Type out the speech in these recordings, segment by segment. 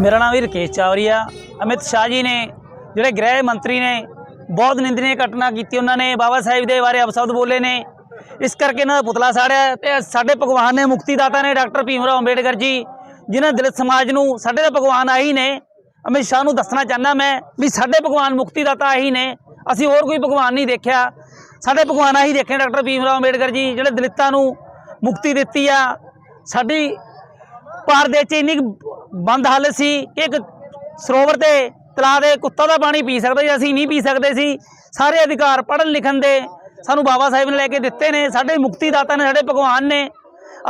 ਮੇਰਾ ਨਾਮ ਵੀ ਰਕੇਸ਼ ਚਾਵਰੀਆ ਅਮਿਤ ਸ਼ਾਹ ਜੀ ਨੇ, ਜਿਹੜੇ ਗ੍ਰਹਿ ਮੰਤਰੀ ਨੇ, ਬਹੁਤ ਨਿੰਦਨੀय ਘਟਨਾ ਕੀਤੀ ਉਹਨਾਂ ਨੇ, ਬਾਬਾ ਸਾਹਿਬ ਦੇ ਬਾਰੇ ਅਪਸ਼ਬਦ ਬੋਲੇ ਨੇ। ਇਸ ਕਰਕੇ ਇਹਨਾਂ ਦਾ ਪੁਤਲਾ ਸਾੜਿਆ ਤੇ ਸਾਡੇ ਭਗਵਾਨ ਨੇ ਮੁਕਤੀਦਾਤਾ ਨੇ ਡਾਕਟਰ ਭੀਮ ਰਾਓ ਅੰਬੇਡਕਰ ਜੀ, ਜਿਨ੍ਹਾਂ ਦਲਿਤ ਸਮਾਜ ਨੂੰ ਸਾਡੇ ਦੇ ਭਗਵਾਨ ਆਹੀ ਨੇ। ਅਮਿਤ ਸ਼ਾਹ ਨੂੰ ਦੱਸਣਾ ਚਾਹੁੰਦਾ ਮੈਂ ਵੀ ਸਾਡੇ ਭਗਵਾਨ ਮੁਕਤੀਦਾਤਾ ਆਹੀ ਨੇ। ਅਸੀਂ ਹੋਰ ਕੋਈ ਭਗਵਾਨ ਨਹੀਂ ਦੇਖਿਆ। ਸਾਡੇ ਭਗਵਾਨ ਆਹੀ ਦੇਖੇ ਡਾਕਟਰ ਭੀਮ ਰਾਓ ਅੰਬੇਡਕਰ ਜੀ, ਜਿਹੜੇ ਦਲਿਤਾਂ ਨੂੰ ਮੁਕਤੀ ਦਿੱਤੀ ਆ। ਸਾਡੀ ਭਾਰਤ ਦੇ 'ਚ ਇੰਨੀ ਕੁ ਬੰਦ ਹਾਲਤ ਸੀ ਕਿ ਇੱਕ ਸਰੋਵਰ ਤੇ ਤਲਾਅ ਦੇ ਕੁੱਤਾ ਦਾ ਪਾਣੀ ਪੀ ਸਕਦਾ ਸੀ, ਅਸੀਂ ਨਹੀਂ ਪੀ ਸਕਦੇ ਸੀ। ਸਾਰੇ ਅਧਿਕਾਰ ਪੜ੍ਹਨ ਲਿਖਣ ਦੇ ਸਾਨੂੰ ਬਾਬਾ ਸਾਹਿਬ ਨੇ ਲੈ ਕੇ ਦਿੱਤੇ ਨੇ, ਸਾਡੇ ਮੁਕਤੀ ਦਾਤਾ ਨੇ, ਸਾਡੇ ਭਗਵਾਨ ਨੇ।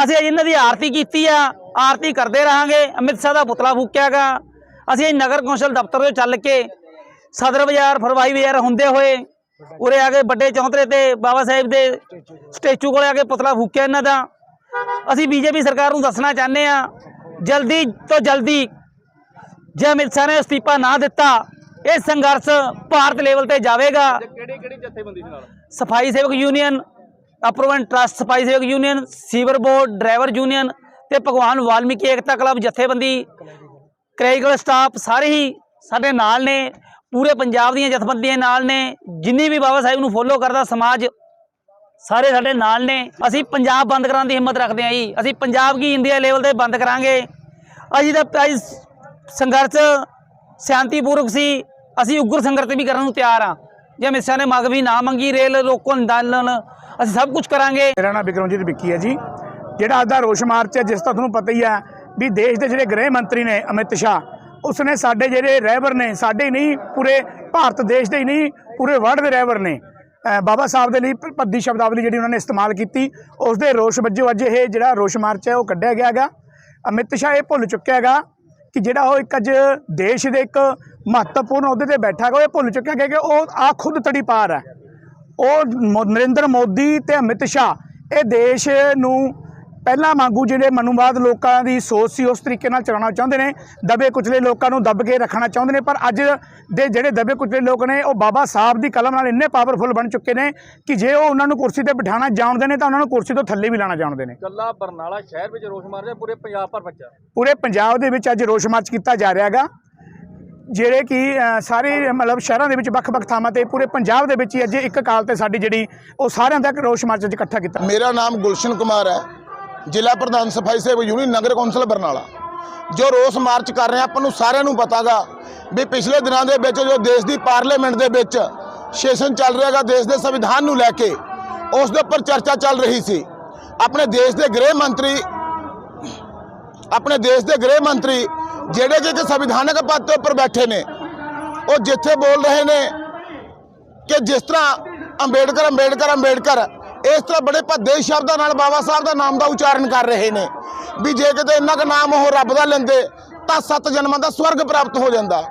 ਅਸੀਂ ਅੱਜ ਇਹਨਾਂ ਦੀ ਆਰਤੀ ਕੀਤੀ ਆ, ਆਰਤੀ ਕਰਦੇ ਰਹਾਂਗੇ, ਅੰਮ੍ਰਿਤਸਰ ਦਾ ਪੁਤਲਾ ਫੂਕਿਆਗਾ। ਅਸੀਂ ਅੱਜ ਨਗਰ ਕੌਂਸਲ ਦਫ਼ਤਰ ਤੋਂ ਚੱਲ ਕੇ ਸਦਰ ਬਾਜ਼ਾਰ, ਫਰਵਾਈ ਬਾਜ਼ਾਰ ਹੁੰਦੇ ਹੋਏ, ਉਰੇ ਆ ਕੇ ਵੱਡੇ ਚੌਂਤਰੇ ਤੇ ਬਾਬਾ ਸਾਹਿਬ ਦੇ ਸਟੈਚੂ ਕੋਲੇ ਆ ਕੇ ਪੁਤਲਾ ਫੂਕਿਆ ਇਹਨਾਂ ਦਾ। ਅਸੀਂ ਬੀਜੇਪੀ ਸਰਕਾਰ ਨੂੰ ਦੱਸਣਾ ਚਾਹੁੰਦੇ ਆ ਜਲਦੀ ਤੋਂ ਜਲਦੀ ਜੇ ਅਮਿਤ ਸ਼ਾਹ ਨੇ ਅਸਤੀਫਾ ਨਾ ਦਿੱਤਾ ਇਹ ਸੰਘਰਸ਼ ਭਾਰਤ ਲੈਵਲ ਤੇ ਜਾਵੇਗਾ। ਕਿਹੜੀ ਕਿਹੜੀ ਜਥੇਬੰਦੀ ਦੇ ਨਾਲ? ਸਫ਼ਾਈ ਸੇਵਕ ਯੂਨੀਅਨ ਅਪਰੂਵਨ ਟਰਸਟ ਸਫ਼ਾਈ ਸੇਵਕ union sewer board driver union ਤੇ ਭਗਵਾਨ ਵਾਲਮੀਕੀ ਏਕਤਾ ਕਲੱਬ ਜਥੇਬੰਦੀ ਕ੍ਰੈਰੀਕਲ ਸਟਾਫ ਸਾਰੇ ਹੀ ਸਾਡੇ ਨਾਲ ਨੇ ਪੂਰੇ ਪੰਜਾਬ ਦੀਆਂ ਜਥੇਬੰਦੀਆਂ ਨਾਲ ਨੇ ਜਿੰਨੀ ਵੀ ਬਾਬਾ ਸਾਹਿਬ ਨੂੰ ਫੋਲੋ ਕਰਦਾ ਸਮਾਜ ਸਾਰੇ ਸਾਡੇ ਨਾਲ ਨੇ। ਅਸੀਂ ਪੰਜਾਬ ਬੰਦ ਕਰਾਉਣ ਦੀ ਹਿੰਮਤ ਰੱਖਦੇ ਹਾਂ ਜੀ। ਅਸੀਂ ਪੰਜਾਬ ਕੀ ਇੰਡੀਆ ਲੈਵਲ ਤੇ ਬੰਦ ਕਰਾਂਗੇ। ਅਸੀਂ ਤਾਂ ਅੱਜ ਸੰਘਰਸ਼ ਸ਼ਾਂਤੀਪੂਰਵਕ ਸੀ। ਅਸੀਂ ਉਗਰ ਸੰਘਰਸ਼ ਵੀ ਕਰਨ ਨੂੰ ਤਿਆਰ ਹਾਂ। ਜੇ ਅਮਿਤ ਸ਼ਾਹ ਨੇ ਮੰਗ ਵੀ ਨਾ ਮੰਗੀ ਰੇਲ ਰੋਕੋ ਅੰਦੋਲਨ ਅਸੀਂ ਸਭ ਕੁਝ ਕਰਾਂਗੇ। ਮੇਰਾ ਨਾਮ ਵਿਕਰਮਜੀਤ ਵਿੱਕੀ ਹੈ ਜੀ। ਜਿਹੜਾ ਅੱਜ ਦਾ ਰੋਸ਼ ਮਾਰਚ ਹੈ, ਜਿਸ ਦਾ ਤੁਹਾਨੂੰ ਪਤਾ ਹੀ ਹੈ ਵੀ ਦੇਸ਼ ਦੇ ਜਿਹੜੇ ਗ੍ਰਹਿ ਮੰਤਰੀ ਨੇ ਅਮਿਤ ਸ਼ਾਹ, ਉਸਨੇ ਸਾਡੇ ਜਿਹੜੇ ਰਹਿਬਰ ਨੇ, ਸਾਡੇ ਹੀ ਨਹੀਂ, ਪੂਰੇ ਭਾਰਤ ਦੇਸ਼ ਦੇ ਹੀ ਨਹੀਂ, ਪੂਰੇ ਵਰਲਡ ਦੇ ਰਹਿਬਰ ਨੇ ਬਾਬਾ ਸਾਹਿਬ ਦੇ ਲਈ ਭ- ਭੱਦੀ ਸ਼ਬਦਾਵਲੀ ਜਿਹੜੀ ਉਹਨਾਂ ਨੇ ਇਸਤੇਮਾਲ ਕੀਤੀ ਉਸ ਦੇ ਰੋਸ਼ ਵਜੋਂ ਅੱਜ ਇਹ ਜਿਹੜਾ ਰੋਸ਼ ਮਾਰਚ ਹੈ ਉਹ ਕੱਢਿਆ ਗਿਆ ਹੈਗਾ। ਅਮਿਤ ਸ਼ਾਹ ਇਹ ਭੁੱਲ ਚੁੱਕਿਆ ਹੈਗਾ ਕਿ ਜਿਹੜਾ ਉਹ ਇੱਕ ਅੱਜ ਦੇਸ਼ ਦੇ ਇੱਕ ਮਹੱਤਵਪੂਰਨ ਅਹੁਦੇ ਤੇ ਬੈਠਾ ਹੈਗਾ, ਉਹ ਇਹ ਭੁੱਲ ਚੁੱਕਿਆ ਹੈਗਾ ਕਿ ਉਹ ਆ ਖੁਦ ਤੜੀ ਪਾਰ ਹੈ। ਉਹ ਨਰਿੰਦਰ ਮੋਦੀ ਤੇ ਅਮਿਤ ਸ਼ਾਹ, ਇਹ ਦੇਸ਼ ਨੂੰ ਪਹਿਲਾਂ ਵਾਂਗੂ ਜਿਹੜੇ ਮਨੂਵਾਦ ਲੋਕਾਂ ਦੀ ਸੋਚ ਸੀ ਉਸ ਤਰੀਕੇ ਨਾਲ ਚਲਾਉਣਾ ਚਾਹੁੰਦੇ ਨੇ ਦਬੇ ਕੁਚਲੇ ਲੋਕਾਂ ਨੂੰ ਦੱਬ ਕੇ ਰੱਖਣਾ ਚਾਹੁੰਦੇ ਨੇ ਪਰ ਅੱਜ ਦੇ ਜਿਹੜੇ ਦਬੇ ਕੁਚਲੇ ਲੋਕ ਨੇ ਉਹ ਬਾਬਾ ਸਾਹਿਬ ਦੀ ਕਲਮ ਨਾਲ ਇੰਨੇ ਪਾਵਰਫੁਲ ਬਣ ਚੁੱਕੇ ਨੇ ਕਿ ਜੇ ਉਹ ਉਹਨਾਂ ਨੂੰ ਕੁਰਸੀ ਤੇ ਬਿਠਾਣਾ ਜਾਣਦੇ ਨੇ ਤਾਂ ਉਹਨਾਂ ਨੂੰ ਕੁਰਸੀ ਤੋਂ ਥੱਲੇ ਵੀ ਲਾਣਾ ਜਾਣਦੇ ਨੇ। ਕੱਲਾ ਬਰਨਾਲਾ ਸ਼ਹਿਰ ਵਿੱਚ ਰੋਸ਼ ਮਾਰ ਰਿਹਾ ਪੂਰੇ ਪੰਜਾਬ ਭਰ ਬੱਚਾ ਪੂਰੇ ਪੰਜਾਬ ਦੇ ਵਿੱਚ ਅੱਜ ਰੋਸ਼ ਮਾਰਚ ਕੀਤਾ ਜਾ ਰਿਹਾ ਹੈਗਾ ਜਿਹੜੇ ਕਿ ਸਾਰੇ ਮਤਲਬ ਸ਼ਹਿਰਾਂ ਦੇ ਵਿੱਚ ਵੱਖ-ਵੱਖ ਥਾਵਾਂ ਤੇ ਪੂਰੇ ਪੰਜਾਬ ਦੇ ਵਿੱਚ ਹੀ ਅੱਜ ਇੱਕ ਕਾਲ ਤੇ ਸਾਡੀ ਜਿਹੜੀ ਉਹ ਸਾਰਿਆਂ ਦਾ ਇੱਕ ਰੋਸ਼ ਮਾਰਚ ਅੱਜ ਇਕੱਠਾ ਕੀਤਾ। ਮੇਰਾ ਨਾਮ ਗੁਲਸ਼ਨ ਕੁਮਾਰ ਹੈ। ਜ਼ਿਲ੍ਹਾ ਪ੍ਰਧਾਨ ਸਫ਼ਾਈ ਸੇਵਕ ਯੂਨੀਅਨ ਨਗਰ ਕੌਂਸਲ ਬਰਨਾਲਾ। ਜੋ ਰੋਸ ਮਾਰਚ ਕਰ ਰਹੇ, ਆਪਾਂ ਨੂੰ ਸਾਰਿਆਂ ਨੂੰ ਪਤਾਗਾ ਵੀ ਪਿਛਲੇ ਦਿਨਾਂ ਦੇ ਵਿੱਚ ਜੋ ਦੇਸ਼ ਦੀ ਪਾਰਲੀਮੈਂਟ ਦੇ ਵਿੱਚ ਸੈਸ਼ਨ ਚੱਲ ਰਿਹਾਗਾ ਦੇਸ਼ ਦੇ ਸੰਵਿਧਾਨ ਨੂੰ ਲੈ ਕੇ, ਉਸ ਦੇ ਉੱਪਰ ਚਰਚਾ ਚੱਲ ਰਹੀ ਸੀ। ਆਪਣੇ ਦੇਸ਼ ਦੇ ਗ੍ਰਹਿ ਮੰਤਰੀ, ਆਪਣੇ ਦੇਸ਼ ਦੇ ਗ੍ਰਹਿ ਮੰਤਰੀ ਜਿਹੜੇ ਕਿ ਇੱਕ ਸੰਵਿਧਾਨਕ ਪਦ ਦੇ ਉੱਪਰ ਬੈਠੇ ਨੇ, ਉਹ ਜਿੱਥੇ ਬੋਲ ਰਹੇ ਨੇ ਕਿ ਜਿਸ ਤਰ੍ਹਾਂ ਅੰਬੇਡਕਰ ਅੰਬੇਡਕਰ ਅੰਬੇਡਕਰ ਇਸ ਤਰ੍ਹਾਂ ਬੜੇ ਭੱਦੇ ਸ਼ਬਦਾਂ ਨਾਲ ਬਾਬਾ ਸਾਹਿਬ ਦਾ ਨਾਮ ਦਾ ਉਚਾਰਨ ਕਰ ਰਹੇ ਨੇ। ਵੀ ਜੇ ਕਿਤੇ ਇੰਨਾ ਕੁ ਨਾਮ ਉਹ ਰੱਬ ਦਾ ਲੈਂਦੇ, ਤਾਂ ਸੱਤ ਜਨਮਾਂ ਦਾ ਸਵਰਗ ਪ੍ਰਾਪਤ ਹੋ ਜਾਂਦਾ।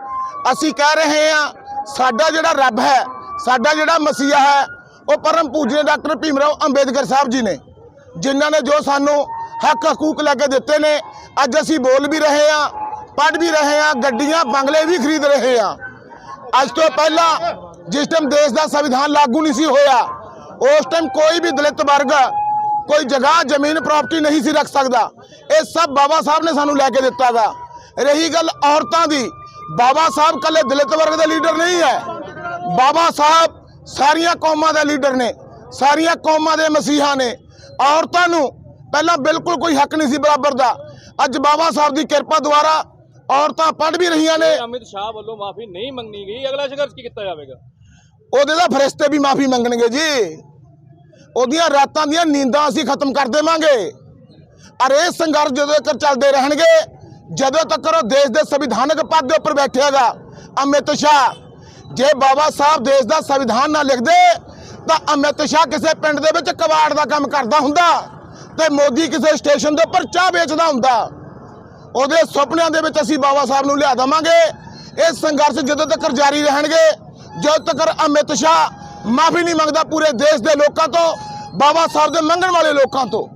ਅਸੀਂ ਕਹਿ ਰਹੇ ਹਾਂ, ਸਾਡਾ ਜਿਹੜਾ ਰੱਬ ਹੈ, ਸਾਡਾ ਜਿਹੜਾ ਮਸੀਹਾ ਹੈ, ਉਹ ਪਰਮ ਪੂਜਨੀय ਡਾਕਟਰ ਭੀਮ ਰਾਓ ਅੰਬੇਦਕਰ ਸਾਹਿਬ ਜੀ ਨੇ, ਜਿਨ੍ਹਾਂ ਨੇ ਜੋ ਸਾਨੂੰ ਹੱਕ ਹਕੂਕ ਲੈ ਕੇ ਦਿੱਤੇ ਨੇ, ਅੱਜ ਅਸੀਂ ਬੋਲ ਵੀ ਰਹੇ ਹਾਂ, ਪੜ੍ਹ ਵੀ ਰਹੇ ਹਾਂ, ਗੱਡੀਆਂ, ਬੰਗਲੇ ਵੀ ਖਰੀਦ ਰਹੇ ਹਾਂ। ਅੱਜ ਤੋਂ ਪਹਿਲਾਂ ਜਿਸ ਟਾਈਮ ਦੇਸ਼ ਦਾ ਸੰਵਿਧਾਨ ਲਾਗੂ ਨਹੀਂ ਸੀ ਹੋਇਆ ਉਸ ਟਾਈਮ ਕੋਈ ਵੀ ਦਲਿਤ ਵਰਗ, ਕੋਈ ਜਗ੍ਹਾ, ਜ਼ਮੀਨ ਪ੍ਰਾਪਰਟੀ ਨਹੀਂ ਸੀ ਰੱਖ ਸਕਦਾ। ਇਹ ਸਭ ਬਾਬਾ ਸਾਹਿਬ ਨੇ ਸਾਨੂੰ ਲੈ ਕੇ ਦਿੱਤਾਗਾ। ਰਹੀ ਗੱਲ ਔਰਤਾਂ ਦੀ, ਬਾਬਾ ਸਾਹਿਬ ਕੱਲੇ ਦਲਿਤ ਵਰਗ ਦੇ ਲੀਡਰ ਨਹੀਂ ਹੈ। ਬਾਬਾ ਸਾਹਿਬ ਸਾਰੀਆਂ ਕੌਮਾਂ ਦੇ ਲੀਡਰ ਨੇ, ਸਾਰੀਆਂ ਕੌਮਾਂ ਦੇ ਮਸੀਹਾ ਨੇ। ਔਰਤਾਂ ਨੂੰ ਪਹਿਲਾਂ ਬਿਲਕੁਲ ਕੋਈ ਹੱਕ ਨਹੀਂ ਸੀ ਬਰਾਬਰ ਦਾ। ਅੱਜ ਬਾਬਾ ਸਾਹਿਬ ਦੀ ਕਿਰਪਾ ਦੁਆਰਾ ਔਰਤਾਂ ਪੜ੍ਹ ਵੀ ਰਹੀਆਂ ਨੇ। ਅਮਿਤ ਸ਼ਾਹ ਵੱਲੋਂ ਮਾਫੀ ਨਹੀਂ ਮੰਗੀ ਗਈ। ਅਗਲਾ ਸੰਘਰਸ਼ ਕੀ ਕੀਤਾ ਜਾਵੇਗਾ? ਉਹਦੇ ਦਾ ਫਰਿਸ਼ਤੇ ਵੀ ਮਾਫੀ ਮੰਗਣਗੇ ਜੀ। ਉਹਦੀਆਂ ਰਾਤਾਂ ਦੀਆਂ ਨੀਂਦਾਂ ਅਸੀਂ ਖਤਮ ਕਰ ਦੇਵਾਂਗੇ। ਔਰ ਇਹ ਸੰਘਰਸ਼ ਜਦੋਂ ਤੱਕ ਚੱਲਦੇ ਰਹਿਣਗੇ, ਜਦੋਂ ਤੱਕ ਉਹ ਦੇਸ਼ ਦੇ ਸੰਵਿਧਾਨਕ ਪਦ ਦੇ ਉੱਪਰ ਬੈਠੇਗਾ, ਅਮਿਤ ਸ਼ਾਹ। ਜੇ ਬਾਬਾ ਸਾਹਿਬ ਦੇਸ਼ ਦਾ ਸੰਵਿਧਾਨ ਨਾ ਲਿਖਦੇ, ਤਾਂ ਅਮਿਤ ਸ਼ਾਹ ਕਿਸੇ ਪਿੰਡ ਦੇ ਵਿੱਚ ਕਬਾੜ ਦਾ ਕੰਮ ਕਰਦਾ ਹੁੰਦਾ ਤੇ ਮੋਦੀ ਕਿਸੇ ਸਟੇਸ਼ਨ ਦੇ ਉੱਪਰ ਚਾਹ ਵੇਚਦਾ ਹੁੰਦਾ। ਉਹਦੇ ਸੁਪਨਿਆਂ ਦੇ ਵਿੱਚ ਅਸੀਂ ਬਾਬਾ ਸਾਹਿਬ ਨੂੰ ਲਿਆ ਦਵਾਂਗੇ। ਇਹ ਸੰਘਰਸ਼ ਜਦੋਂ ਤੱਕ ਜਾਰੀ ਰਹਿਣਗੇ ਜਦੋਂ ਤੱਕ ਅਮਿਤ ਸ਼ਾਹ ਮਾਫੀ ਨਹੀਂ ਮੰਗਦਾ ਪੂਰੇ ਦੇਸ਼ ਦੇ ਲੋਕਾਂ ਤੋਂ, ਬਾਬਾ ਸਾਹਿਬ ਦੇ ਮੰਗਣ ਵਾਲੇ ਲੋਕਾਂ ਤੋਂ।